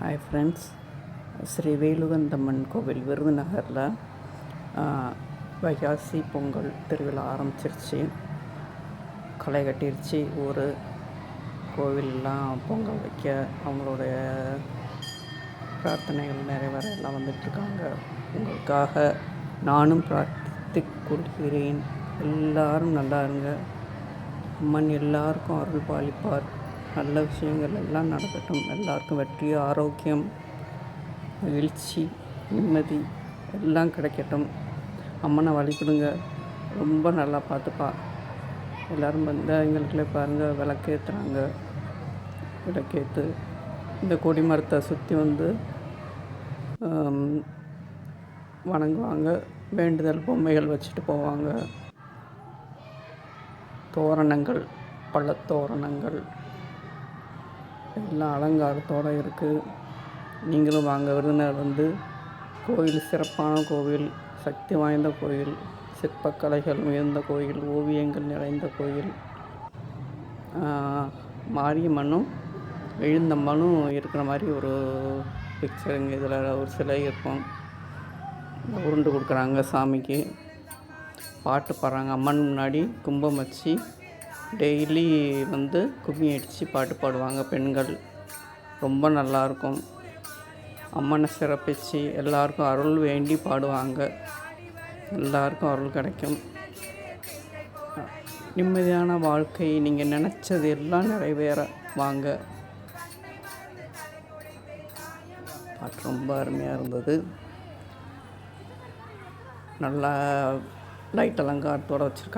Hi friends Sri வேலுகந்தம்மன் கோவில் விருதுநகரில் வைகாசி பொங்கல் திருவிழா ஆரம்பிச்சிருச்சு. களை கட்டிருச்சு. ஊர் கோவிலெலாம் பொங்கல் வைக்க அவங்களுடைய பிரார்த்தனைகள் நிறைவேற எல்லாம் வந்துட்டுருக்காங்க உங்களுக்காக நானும் பிரார்த்தித்து கொள்கிறேன். எல்லாரும் நல்லா இருங்க. அம்மன் எல்லாருக்கும் அருள் பாலிப்பார். நல்ல விஷயங்கள் எல்லாம் நடக்கட்டும். எல்லாருக்கும் வெற்றி ஆரோக்கியம் மகிழ்ச்சி நிம்மதி எல்லாம் கிடைக்கட்டும். அம்மனை வழிபடுங்க ரொம்ப நல்லா பார்த்துப்பா. எல்லோரும் வந்து எங்களுக்குள்ளே பாருங்கள் விளக்கேற்றுறாங்க விளக்கேற்று இந்த கொடி மரத்தை சுற்றி வந்து வணங்குவாங்க. வேண்டுதல் பொம்மைகள் வச்சுட்டு போவாங்க. தோரணங்கள் பழத்தோரணங்கள் எல்லாம் அலங்காரத்தோடு இருக்குது நீங்களும் வாங்க. விருதுநகர் வந்து கோயில் சிறப்பான கோவில் சக்தி வாய்ந்த கோயில் சிற்பக்கலைகள் மிகுந்த கோயில் ஓவியங்கள் நிறைந்த கோயில் மாரியம்மனும் எழுந்தம்மனும் இருக்கிற மாதிரி ஒரு பிக்சருங்க இதில் ஒரு சிலை இருக்கும். உருண்டு கொடுக்குறாங்க சாமிக்கு. பாட்டு பாடுறாங்க. அம்மன் முன்னாடி கும்பம் வச்சு டெய்லி வந்து கும்மி அடித்து பாட்டு பாடுவாங்க பெண்கள். ரொம்ப நல்லாயிருக்கும் அம்மனை சிறப்பிச்சு எல்லாருக்கும் அருள் வேண்டி பாடுவாங்க. எல்லாருக்கும் அருள் கிடைக்கும். நிம்மதியான வாழ்க்கை நீங்கள் நினச்சது எல்லாம் நிறைவேற வாங்க. பாட்டு ரொம்ப அருமையாக இருந்தது. நல்லா லைட் அலங்காரத்தோடு வச்சுருக்காங்க